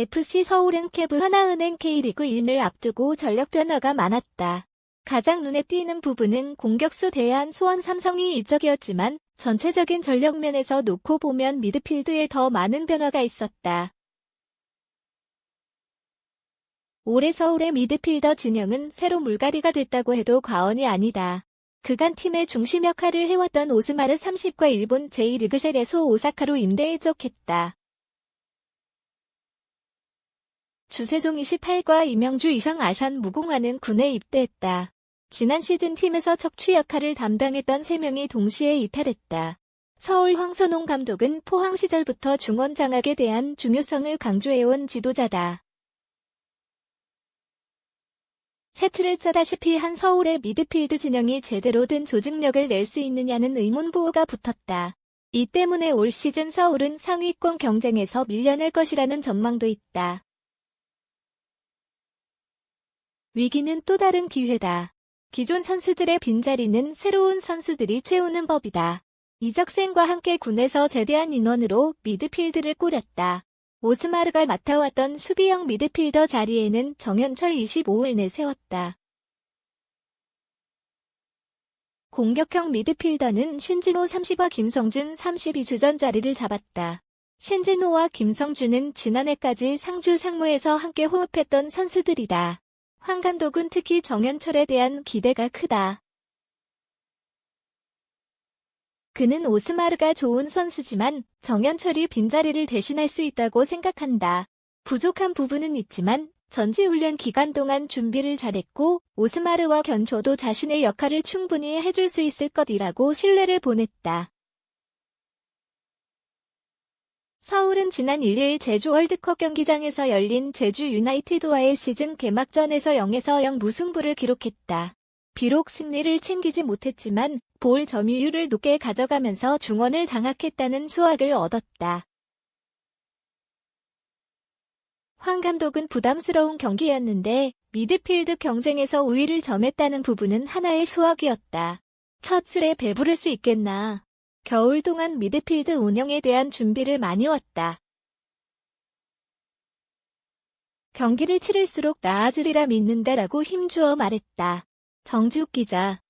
FC 서울은 캐브 하나은행 K리그 1을 앞두고 전력 변화가 많았다. 가장 눈에 띄는 부분은 공격수 대한 수원 삼성이 이적이었지만 전체적인 전력 면에서 놓고 보면 미드필드에 더 많은 변화가 있었다. 올해 서울의 미드필더 진영은 새로 물갈이가 됐다고 해도 과언이 아니다. 그간 팀의 중심 역할을 해왔던 오스마르 30과 일본 제1리그 셀에서 오사카로 임대 이적했다. 주세종 28과 이명주 이상 아산 무공화는 군에 입대했다. 지난 시즌 팀에서 척추 역할을 담당했던 3명이 동시에 이탈했다. 서울 황선홍 감독은 포항 시절부터 중원 장악에 대한 중요성을 강조해온 지도자다. 세트를 짜다시피 한 서울의 미드필드 진영이 제대로 된 조직력을 낼 수 있느냐는 의문부호가 붙었다. 이 때문에 올 시즌 서울은 상위권 경쟁에서 밀려날 것이라는 전망도 있다. 위기는 또 다른 기회다. 기존 선수들의 빈자리는 새로운 선수들이 채우는 법이다. 이적생과 함께 군에서 제대한 인원으로 미드필드를 꾸렸다. 오스마르가 맡아왔던 수비형 미드필더 자리에는 정현철 25을 내세웠다. 공격형 미드필더는 신진호 30와 김성준 32 주전 자리를 잡았다. 신진호와 김성준은 지난해까지 상주 상무에서 함께 호흡했던 선수들이다. 황 감독은 특히 정현철에 대한 기대가 크다. 그는 오스마르가 좋은 선수지만 정현철이 빈자리를 대신할 수 있다고 생각한다. 부족한 부분은 있지만 전지훈련 기간 동안 준비를 잘했고 오스마르와 견조도 자신의 역할을 충분히 해줄 수 있을 것이라고 신뢰를 보냈다. 서울은 지난 1일 제주 월드컵 경기장에서 열린 제주 유나이티드와의 시즌 개막전에서 0에서 0 무승부를 기록했다. 비록 승리를 챙기지 못했지만 볼 점유율을 높게 가져가면서 중원을 장악했다는 수확을 얻었다. 황 감독은 부담스러운 경기였는데 미드필드 경쟁에서 우위를 점했다는 부분은 하나의 수확이었다. 첫 술에 배부를 수 있겠나. 겨울 동안 미드필드 운영에 대한 준비를 많이 왔다. 경기를 치를수록 나아지리라 믿는다라고 힘주어 말했다. 정지욱 기자